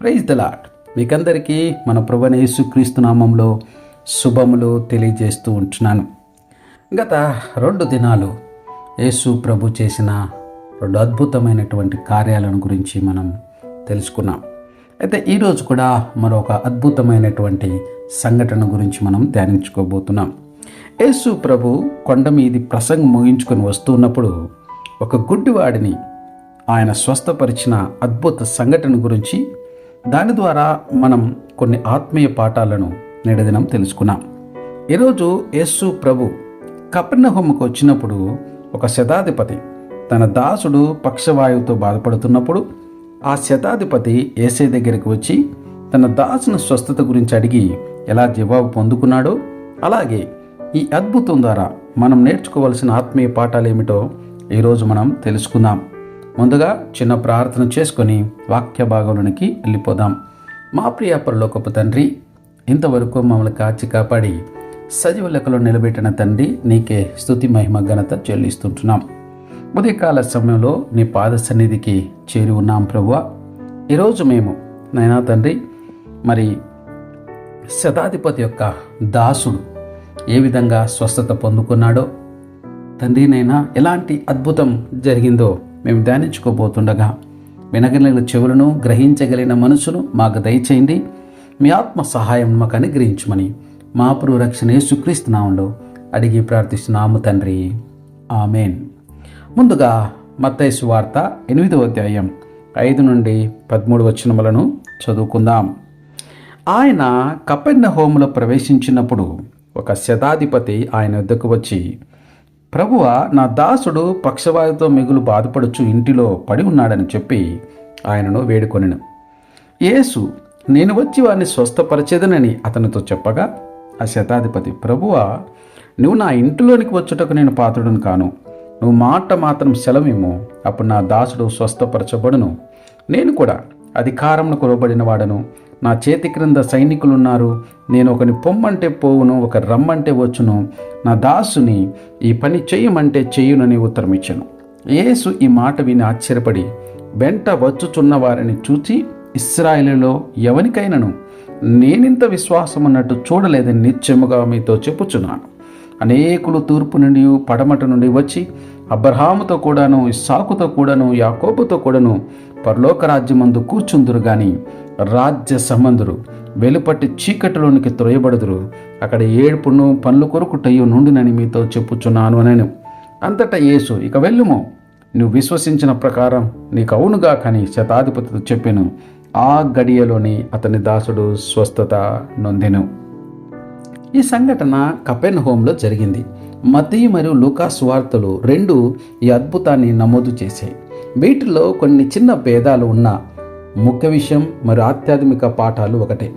Praise the lord మీకందరికీ మన ప్రభువైన యేసుక్రీస్తు నామంలో శుభములు తెలియజేస్తూ ఉంటున్నాను. గత రెండు దినాలు యేసు ప్రభు చేసిన రెండు అద్భుతమైనటువంటి కార్యాలను గురించి మనం తెలుసుకున్నాం. అయితే ఈరోజు కూడా మరొక అద్భుతమైనటువంటి సంఘటన గురించి మనం ధ్యానించుకోబోతున్నాం. యేసు ప్రభు కొండ మీది ప్రసంగం ముగించుకొని వస్తున్నప్పుడు ఒక గుడ్డివాడిని ఆయన స్వస్థపరిచిన అద్భుత సంఘటన గురించి దాని ద్వారా మనం కొన్ని ఆత్మీయ పాఠాలను నేడదినం తెలుసుకున్నాం. ఈరోజు యేసు ప్రభు కపెర్నహూముకు వచ్చినప్పుడు ఒక శతాధిపతి తన దాసుడు పక్షవాయువుతో బాధపడుతున్నప్పుడు ఆ శతాధిపతి ఏసై దగ్గరికి వచ్చి తన దాసుని స్వస్థత గురించి అడిగి ఎలా జవాబు పొందుకున్నాడో అలాగే ఈ అద్భుతం ద్వారా మనం నేర్చుకోవలసిన ఆత్మీయ పాఠాలు ఏమిటో ఈరోజు మనం తెలుసుకుందాం. ముందుగా చిన్న ప్రార్థన చేసుకొని వాక్య భాగంలోనికి వెళ్ళిపోదాం. మా ప్రియ పరలోకపు తండ్రి ఇంతవరకు మమ్మల్ని కాచి కాపాడి సజీవ లెక్కలో నిలబెట్టిన తండ్రి నీకే స్థుతి మహిమ ఘనత చెల్లిస్తుంటున్నాం. ఉదయకాల సమయంలో నీ పాద సన్నిధికి చేరి ఉన్నాం ప్రభువ. ఈరోజు మేము నైనా తండ్రి మరి శతాధిపతి యొక్క దాసుడు ఏ విధంగా స్వస్థత పొందుకున్నాడో తండ్రినైనా ఎలాంటి అద్భుతం జరిగిందో మేము ధ్యానించుకోబోతుండగా వినగలిగిన చెవులను గ్రహించగలిగిన మనసును మాకు దయచేయండి. మీ ఆత్మ సహాయం మాకు అనుగ్రహించమని మా పురు రక్షణ యేసుక్రీస్తు నామంలో అడిగి ప్రార్థిస్తున్నాము తండ్రి. ఆమెన్. ముందుగా మత్తైసు వార్త ఎనిమిదవ అధ్యాయం ఐదు నుండి పదమూడు వచనములను చదువుకుందాం. ఆయన కపెన్న హోములో ప్రవేశించినప్పుడు ఒక శతాధిపతి ఆయన వద్దకు వచ్చి ప్రభువ నా దాసుడు పక్షవాయుతో మిగులు బాధపడుచు ఇంటిలో పడి ఉన్నాడని చెప్పి ఆయనను వేడుకొనెను. యేసు నేను వచ్చి వారిని స్వస్థపరచేదనని అతనితో చెప్పగా ఆ శతాధిపతి ప్రభువ నువ్వు నా ఇంటిలోనికి వచ్చుటకు నేను పాత్రుడను కాను. నువ్వు మాట మాత్రం సెలవేమో అప్పుడు నా దాసుడు స్వస్థపరచబడును. నేను కూడా అధికారంలో కొరబడిన వాడను నా చేతి క్రింద సైనికులున్నారు. నేను ఒకని పొమ్మంటే పోవును ఒక రమ్మంటే వచ్చును. నా దాసుని ఈ పని చేయమంటే చేయునని ఉత్తరం ఇచ్చాను యేసు ఈ మాట విని ఆశ్చర్యపడి వెంట వచ్చుచున్న వారిని చూచి ఇస్రాయేలులో ఎవరికైనాను నేనింత విశ్వాసం అన్నట్టు చూడలేదని నిత్యముగా మీతో చెప్పుచున్నాను. అనేకులు తూర్పు నుండి పడమట నుండి వచ్చి అబ్రహాముతో కూడాను ఇస్సాకుతో కూడాను యాకోబుతో కూడాను పరలోక రాజ్యమందు కూర్చుందురు కానీ రాజ్య సంబంధురు వెలుపట్టి చీకటిలోనికి త్రోయబడుదురు. అక్కడ ఏడుపును పనులు కొరుకుటయ్యు నుండినని మీతో చెప్పుచున్నాను అనను. అంతటా యేసు ఇక వెళ్ళుము. నువ్వు విశ్వసించిన ప్రకారం నీకు అవునుగా కానీ శతాధిపతితో చెప్పాను. ఆ గడియలోని అతని దాసుడు స్వస్థత నొందెను. ఈ సంఘటన కపెన్ హోంలో జరిగింది. మతి మరియు లూకాస్ వార్తలు రెండు ఈ అద్భుతాన్ని నమోదు చేశాయి. వీటిలో కొన్ని చిన్న భేదాలు ఉన్న ముఖ్య విషయం మరియు ఆధ్యాత్మిక పాఠాలు ఒకటే.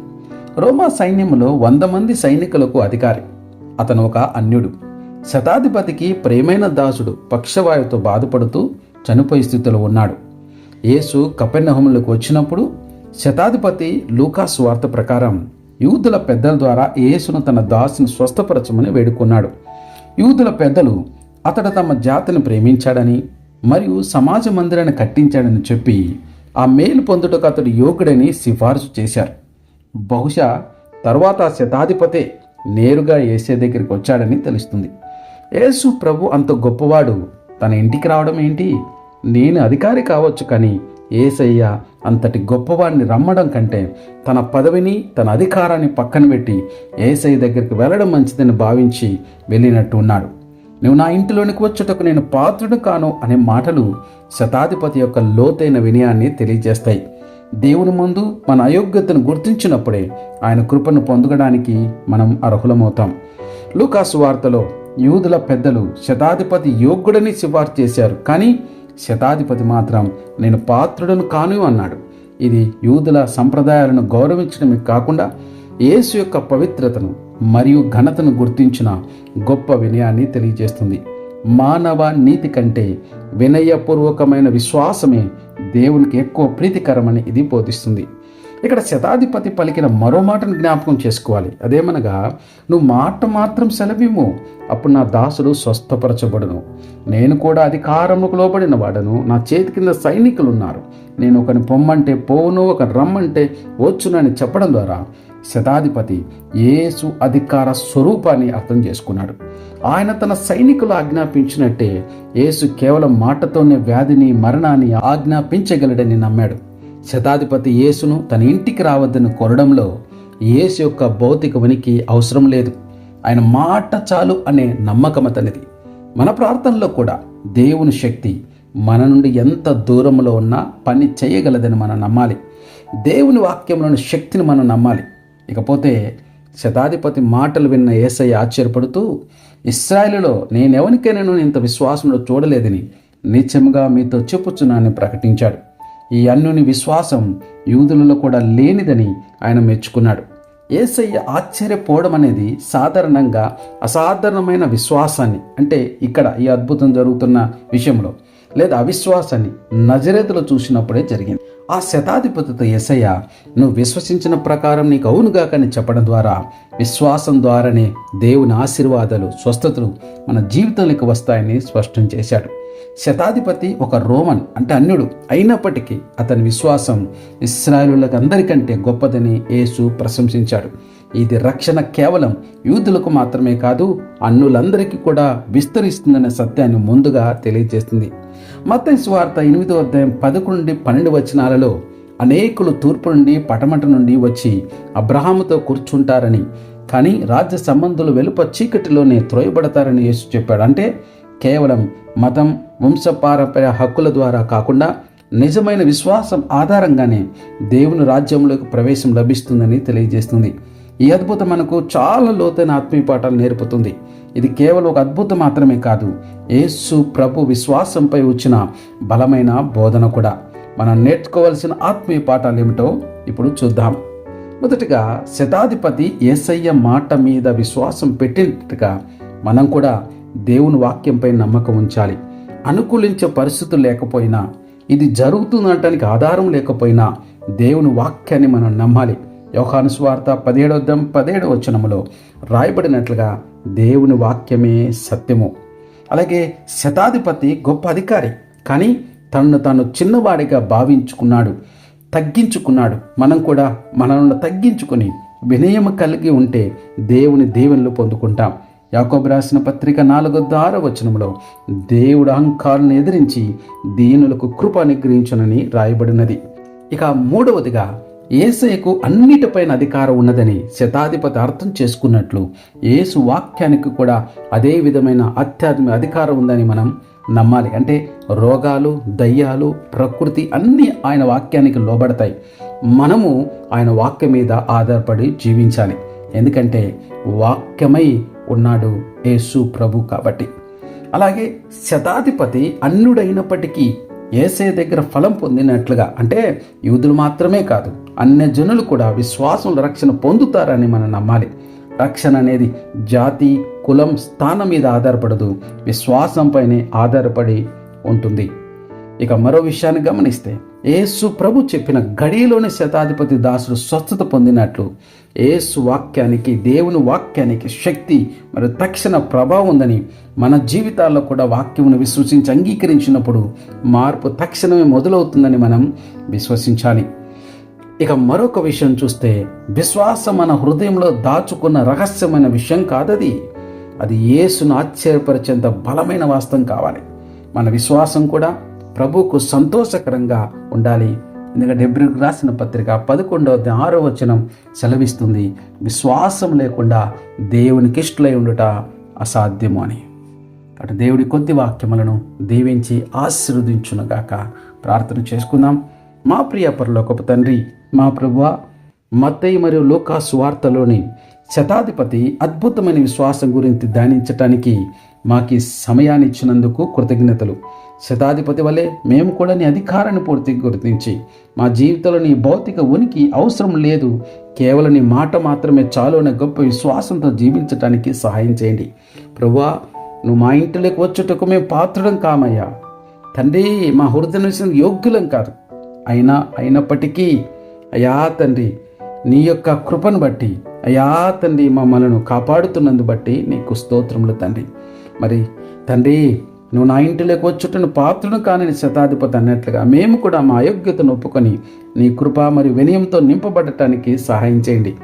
రోమా సైన్యంలో వంద మంది సైనికులకు అధికారి. అతను ఒక అన్యుడు. శతాధిపతికి ప్రేమైన దాసుడు పక్షవాయువుతో బాధపడుతూ చనిపోయే స్థితిలో ఉన్నాడు. యేసు కపెన్నహములకు వచ్చినప్పుడు శతాధిపతి లూకాస్ వార్త ప్రకారం యూదుల పెద్దల ద్వారా యేసును తన దాసుని స్వస్థపరచమని వేడుకున్నాడు. యూదుల పెద్దలు అతడు తమ జాతిని ప్రేమించాడని మరియు సమాజ మందిరాన్ని కట్టించాడని చెప్పి ఆ మేలు పొందుటకు అతడు యోగుడని సిఫార్సు చేశారు. బహుశా తర్వాత శతాధిపతే నేరుగా ఏసే దగ్గరికి వచ్చాడని తెలుస్తుంది. యేసు ప్రభు అంత గొప్పవాడు. తన ఇంటికి రావడం ఏంటి? నేను అధికారి కావచ్చు కానీ ఏసయ్య అంతటి గొప్పవాడిని రమ్మడం కంటే తన పదవిని తన అధికారాన్ని పక్కన పెట్టి ఏసయ్య దగ్గరికి వెళ్ళడం మంచిదని భావించి వెళ్ళినట్టు ఉన్నాడు. నువ్వు నా ఇంటిలోనికి వచ్చుటకు నేను పాత్రుడు కాను అనే మాటలు శతాధిపతి యొక్క లోతైన వినయాన్ని తెలియజేస్తాయి. దేవుని ముందు మన అయోగ్యతను గుర్తించినప్పుడే ఆయన కృపను పొందడానికి మనం అర్హులమవుతాం. లూకాసు వార్తలో యూదుల పెద్దలు శతాధిపతి యోగ్యుడని సిఫార్సు చేశారు కానీ శతాధిపతి మాత్రం నేను పాత్రుడను కాను అన్నాడు. ఇది యూదుల సంప్రదాయాలను గౌరవించడమే కాకుండా యేసు యొక్క పవిత్రతను మరియు ఘనతను గుర్తించిన గొప్ప వినయాన్ని తెలియజేస్తుంది. మానవ నీతి కంటే వినయపూర్వకమైన విశ్వాసమే దేవునికి ఎక్కువ ప్రీతికరమని ఇది బోధిస్తుంది. ఇక్కడ శతాధిపతి పలికిన మరో మాటను జ్ఞాపకం చేసుకోవాలి. అదేమనగా నువ్వు మాట మాత్రం సెలవిము అప్పుడు నా దాసుడు స్వస్థపరచబడును. నేను కూడా అధికారములకు లోబడిన వాడను. నా చేతి కింద సైనికులు ఉన్నారు నేను ఒకని పొమ్మంటే పోవును ఒక రమ్మంటే వచ్చునని చెప్పడం ద్వారా శతాధిపతి యేసు అధికార స్వరూపాన్ని అర్థం చేసుకున్నాడు. ఆయన తన సైనికులు ఆజ్ఞాపించినట్టే యేసు కేవలం మాటతోనే వ్యాధిని మరణాన్ని ఆజ్ఞాపించగలడని నమ్మాడు. శతాధిపతి యేసును తన ఇంటికి రావద్దని కోరడంలో యేసు యొక్క భౌతిక ఉనికి అవసరం లేదు. ఆయన మాట చాలు అనే నమ్మకం అతనిది. మన ప్రార్థనలో కూడా దేవుని శక్తి మన నుండి ఎంత దూరంలో ఉన్నా పని చేయగలదని మనం నమ్మాలి. దేవుని వాక్యంలోని శక్తిని మనం నమ్మాలి. ఇకపోతే శతాధిపతి మాటలు విన్న ఏసయ్య ఆశ్చర్యపడుతూ ఇస్రాయలులో నేనెవరికైనా ఇంత విశ్వాసంలో చూడలేదని నిత్యముగా మీతో చెప్పుచున్నానని ప్రకటించాడు. ఈ అన్యుని విశ్వాసం యూదులలో కూడా లేనిదని ఆయన మెచ్చుకున్నాడు. ఏసయ్య ఆశ్చర్యపోవడం అనేది సాధారణంగా అసాధారణమైన విశ్వాసాన్ని అంటే ఇక్కడ ఈ అద్భుతం జరుగుతున్న విషయంలో లేదా అవిశ్వాసాన్ని నజరేతులో చూసినప్పుడే జరిగింది. ఆ శతాధిపతితో ఎసయ్య నువ్వు విశ్వసించిన ప్రకారం నీకు అవునుగాకని చెప్పడం ద్వారా విశ్వాసం ద్వారానే దేవుని ఆశీర్వాదాలు స్వస్థతలు మన జీవితంలోకి వస్తాయని స్పష్టం చేశాడు. శతాధిపతి ఒక రోమన్ అంటే అన్యుడు. అయినప్పటికీ అతని విశ్వాసం ఇస్రాయలులకు అందరికంటే గొప్పదని యేసు ప్రశంసించాడు. ఇది రక్షణ కేవలం యూదులకు మాత్రమే కాదు అన్నులందరికీ కూడా విస్తరిస్తుందనే సత్యాన్ని ముందుగా తెలియజేస్తుంది. మత స్వార్థ ఎనిమిదో అధ్యాయం పదకొండు నుండి పన్నెండు వచనాలలో అనేకులు తూర్పు నుండి పటమట నుండి వచ్చి అబ్రహాముతో కూర్చుంటారని కానీ రాజ్య సంబంధులు వెలుప చీకటిలోనే త్రోయబడతారని యేసు చెప్పాడు. అంటే కేవలం మతం వంశపారంపర్య హక్కుల ద్వారా కాకుండా నిజమైన విశ్వాసం ఆధారంగానే దేవుని రాజ్యంలోకి ప్రవేశం లభిస్తుందని తెలియజేస్తుంది. ఈ అద్భుతం మనకు చాలా లోతైన ఆత్మీయ పాఠాలు నేర్పుతుంది. ఇది కేవలం ఒక అద్భుతం మాత్రమే కాదు. యేసు ప్రభు విశ్వాసంపై వచ్చిన బలమైన బోధన కూడా. మనం నేర్చుకోవాల్సిన ఆత్మీయ పాఠాలు ఏమిటో ఇప్పుడు చూద్దాం. మొదటిగా శతాధిపతి ఏసయ్య మాట మీద విశ్వాసం పెట్టినట్టుగా మనం కూడా దేవుని వాక్యంపై నమ్మకం ఉంచాలి. అనుకూలించే పరిస్థితులు లేకపోయినా ఇది జరుగుతుందనటానికి ఆధారం లేకపోయినా దేవుని వాక్యాన్ని మనం నమ్మాలి. యోహాను స్వార్త పదిహేడవద్దం పదిహేడు వచనములో రాయబడినట్లుగా దేవుని వాక్యమే సత్యము. అలాగే శతాధిపతి గొప్ప అధికారి కానీ తనను తాను చిన్నవాడిగా భావించుకున్నాడు తగ్గించుకున్నాడు. మనం కూడా మనల్ని తగ్గించుకుని వినయం కలిగి ఉంటే దేవుని దేవుళ్ళు పొందుకుంటాం. యాకోబు రాసిన పత్రిక నాలుగో ఆరో వచనంలో దేవుడు అహంకారాన్ని ఎదిరించి దీనులకు కృప అనుగ్రహించునని రాయబడినది. ఇక మూడవదిగా ఏసయకు అన్నిటిపైన అధికారం ఉన్నదని శతాధిపతి అర్థం చేసుకున్నట్లు ఏసు వాక్యానికి కూడా అదే విధమైన ఆధ్యాత్మిక అధికారం ఉందని మనం నమ్మాలి. అంటే రోగాలు దయ్యాలు ప్రకృతి అన్నీ ఆయన వాక్యానికి లోబడతాయి. మనము ఆయన వాక్యం మీద ఆధారపడి జీవించాలి. ఎందుకంటే వాక్యమై ఉన్నాడు యేసు ప్రభు కాబట్టి. అలాగే శతాధిపతి అన్నుడైనప్పటికీ ఏసే దగ్గర ఫలం పొందినట్లుగా అంటే యూదులు మాత్రమే కాదు అన్య జనులు కూడా విశ్వాసం రక్షణ పొందుతారని మనం నమ్మాలి. రక్షణ అనేది జాతి కులం స్థానం మీద ఆధారపడదు. విశ్వాసంపైనే ఆధారపడి ఉంటుంది. ఇక మరో విషయాన్ని గమనిస్తే ఏసు ప్రభు చెప్పిన గడిలోని శతాధిపతి దాసుడు స్వస్థత పొందినట్లు ఏసు వాక్యానికి దేవుని వాక్యానికి శక్తి మరియు తక్షణ ప్రభావం ఉందని మన జీవితాల్లో కూడా వాక్యమును విశ్వసించి అంగీకరించినప్పుడు మార్పు తక్షణమే మొదలవుతుందని మనం విశ్వసించాలి. ఇక మరొక విషయం చూస్తే విశ్వాసం మన హృదయంలో దాచుకున్న రహస్యమైన విషయం కాదది. అది ఏసును ఆశ్చర్యపరిచేంత బలమైన వాస్తవం కావాలి. మన విశ్వాసం కూడా ప్రభుకు సంతోషకరంగా ఉండాలి. ఎందుకంటే ఎబ్రిల్ రాసిన పత్రిక పదకొండవ ఆరో వచనం సెలవిస్తుంది విశ్వాసం లేకుండా దేవునికి ఇష్టలై ఉండుట అసాధ్యము అని. అటు దేవుడి కొద్ది వాక్యములను దీవించి ఆశీర్వదించునుగాక. ప్రార్థన చేసుకుందాం. మా ప్రియ పరలోకపు తండ్రి మా ప్రభువ మత్తయి మరియు లోకా సువార్తలోని శతాధిపతి అద్భుతమైన విశ్వాసం గురించి ధ్యానించటానికి మాకు సమయాన్ని ఇచ్చినందుకు కృతజ్ఞతలు. శతాధిపతి వలె మేము కూడా నీ అధికారాన్ని పూర్తి గుర్తించి మా జీవితంలో నీ భౌతిక ఉనికి అవసరం లేదు. కేవలం నీ మాట మాత్రమే చాలు అనే గొప్ప విశ్వాసంతో జీవించటానికి సహాయం చేయండి. ప్రభువా నువ్వు మా ఇంటిలోకి వచ్చుటకు మేము పాత్రడం కామయ్యా. తండ్రి మా హృదయ యోగ్యులం కాదు. అయినా అయినప్పటికీ అయా తండ్రి నీ యొక్క కృపను బట్టి అయా తండ్రి మమ్మలను కాపాడుతున్నందు బట్టి నీకు స్తోత్రములు తండ్రి. మరి తండ్రి నువ్వు నా ఇంటిలోకి వచ్చుటను పాత్రను కాని శతాధిపతి అన్నట్లుగా మేము కూడా మా అయోగ్యతను ఒప్పుకొని నీ కృప మరియు వినయంతో నింపబడటానికి సహాయం చేయండి.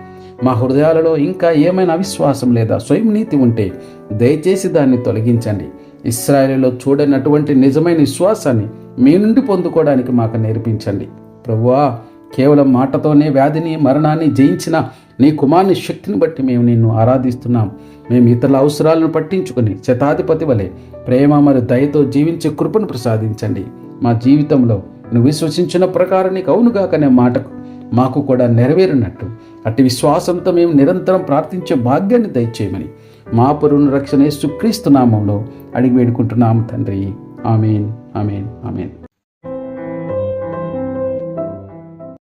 మా హృదయాలలో ఇంకా ఏమైనా అవిశ్వాసం లేదా స్వయం నీతి ఉంటే దయచేసి దాన్ని తొలగించండి. ఇస్రాయేల్లో చూడనటువంటి నిజమైన విశ్వాసాన్ని మీ నుండి పొందుకోవడానికి మాకు నేర్పించండి. ప్రభువా కేవలం మాటతోనే వ్యాధిని మరణాన్ని జయించిన నీ కుమారుని శక్తిని బట్టి మేము నిన్ను ఆరాధిస్తున్నాం. మేము ఇతరుల అవసరాలను పట్టించుకుని శతాధిపతి వలె ప్రేమ మరియు దయతో జీవించే కృపను ప్రసాదించండి. మా జీవితంలో నువ్వు విశ్వసించిన ప్రకారం నీకు అవునుగాకనే మాటకు మాకు కూడా నెరవేరినట్టు. అట్టి విశ్వాసంతో మేము నిరంతరం ప్రార్థించే భాగ్యాన్ని దయచేయమని మా పరువును రక్షణ సుక్రీస్తు నామంలో అడిగి వేడుకుంటున్నాము తండ్రి. ఆమెన్. ఆమెన్. ఆమెన్.